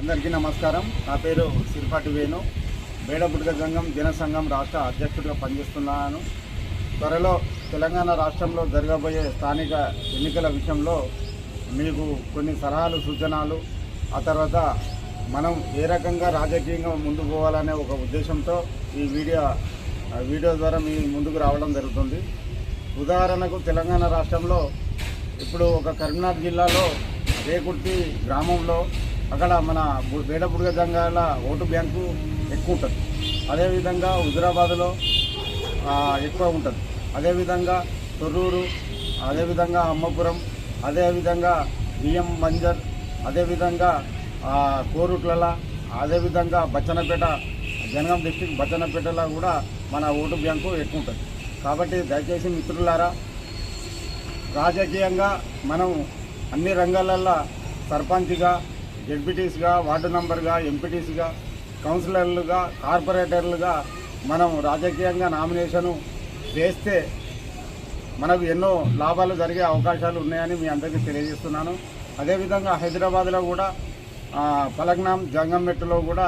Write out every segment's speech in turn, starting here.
అందరికీ నమస్కారం. నా పేరు సిరిపాటి వేణు బేడబుడ్గ సంఘం జనసంఘం రాష్ట్ర అధ్యక్షుడిగా పనిచేస్తున్నాను. త్వరలో తెలంగాణ రాష్ట్రంలో జరగబోయే స్థానిక ఎన్నికల విషయంలో మీకు కొన్ని సలహాలు సూచనలు ఆ తర్వాత మనం ఏ రకంగా రాజకీయంగా ముందుకు పోవాలనే ఒక ఉద్దేశంతో ఈ వీడియో వీడియో ద్వారా మీ ముందుకు రావడం జరుగుతుంది. ఉదాహరణకు తెలంగాణ రాష్ట్రంలో ఇప్పుడు ఒక కరీంనగర్ జిల్లాలో రేకుర్తి గ్రామంలో అక్కడ మన బు- జంగాల ఓటు బ్యాంకు ఎక్కువ ఉంటుంది. అదేవిధంగా హుజురాబాద్లో ఎక్కువ ఉంటుంది. అదేవిధంగా తొర్రూరు అదేవిధంగా అమ్మపురం అదేవిధంగా బియ్యం మంజర్ అదేవిధంగా ఆ, కోరుట్లల అదేవిధంగా బచ్చనపేట జనగాం డిస్టిక్ బచ్చనపేటలో కూడా మన ఓటు బ్యాంకు ఎక్కువ ఉంటుంది. కాబట్టి దయచేసి మిత్రులారా రాజకీయంగా మనం అన్ని రంగాలల్లో సర్పంచ్గా జడ్పీటీస్గా వార్డు మెంబర్గా ఎంపీటీసీగా కౌన్సిలర్లుగా కార్పొరేటర్లుగా మనం రాజకీయంగా నామినేషను వేస్తే మనకు ఎన్నో లాభాలు జరిగే అవకాశాలు ఉన్నాయని మీ అందరికీ తెలియజేస్తున్నాను. అదేవిధంగా హైదరాబాద్లో కూడా పలగ్నాం జంగంమెట్టులో కూడా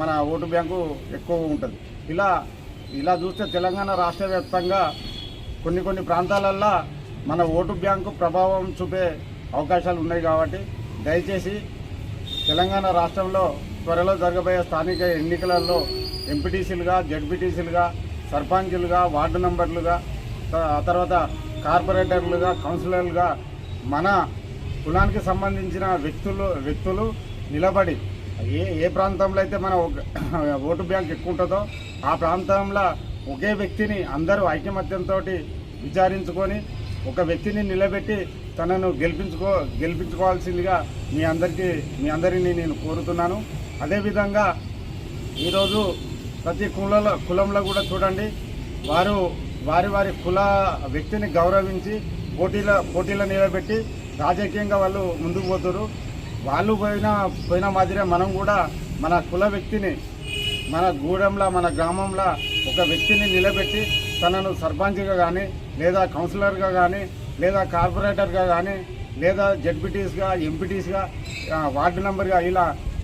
మన ఓటు బ్యాంకు ఎక్కువ ఉంటుంది. ఇలా ఇలా చూస్తే తెలంగాణ రాష్ట్ర వ్యాప్తంగా కొన్ని కొన్ని ప్రాంతాలల్లో మన ఓటు బ్యాంకు ప్రభావం చూపే అవకాశాలు ఉన్నాయి కాబట్టి దయచేసి తెలంగాణ రాష్ట్రంలో త్వరలో జరగబోయే స్థానిక ఎన్నికలలో ఎంపీటీసీలుగా జడ్పీటీసీలుగా సర్పంచులుగా వార్డు నెంబర్లుగా ఆ తర్వాత కార్పొరేటర్లుగా కౌన్సిలర్లుగా మన కులానికి సంబంధించిన వ్యక్తులు వ్యక్తులు నిలబడి ఏ ఏ ప్రాంతంలో అయితే మన ఓటు బ్యాంక్ ఎక్కువ ఉంటుందో ఆ ప్రాంతంలో ఒకే వ్యక్తిని అందరూ ఐకమత్యంతో విచారించుకొని ఒక వ్యక్తిని నిలబెట్టి తనను గెలిపించుకో గెలిపించుకోవాల్సిందిగా మీ అందరికీ మీ అందరినీ నేను కోరుతున్నాను. అదేవిధంగా ఈరోజు ప్రతి కులంలో కులంలో కూడా చూడండి వారు వారి వారి కుల వ్యక్తిని గౌరవించి పోటీల పోటీలో నిలబెట్టి రాజకీయంగా వాళ్ళు ముందుకు పోతారు. వాళ్ళు పోయిన పోయిన మాదిరే మనం కూడా మన కుల వ్యక్తిని మన గూడెంలో మన గ్రామంలో ఒక వ్యక్తిని నిలబెట్టి తనను సర్పంచ్గా కానీ లేదా కౌన్సిలర్గా కానీ లేదా కార్పొరేటర్గా కానీ లేదా జడ్పీటీస్గా ఎంపీటీస్గా వార్డు నెంబర్గా ఇలా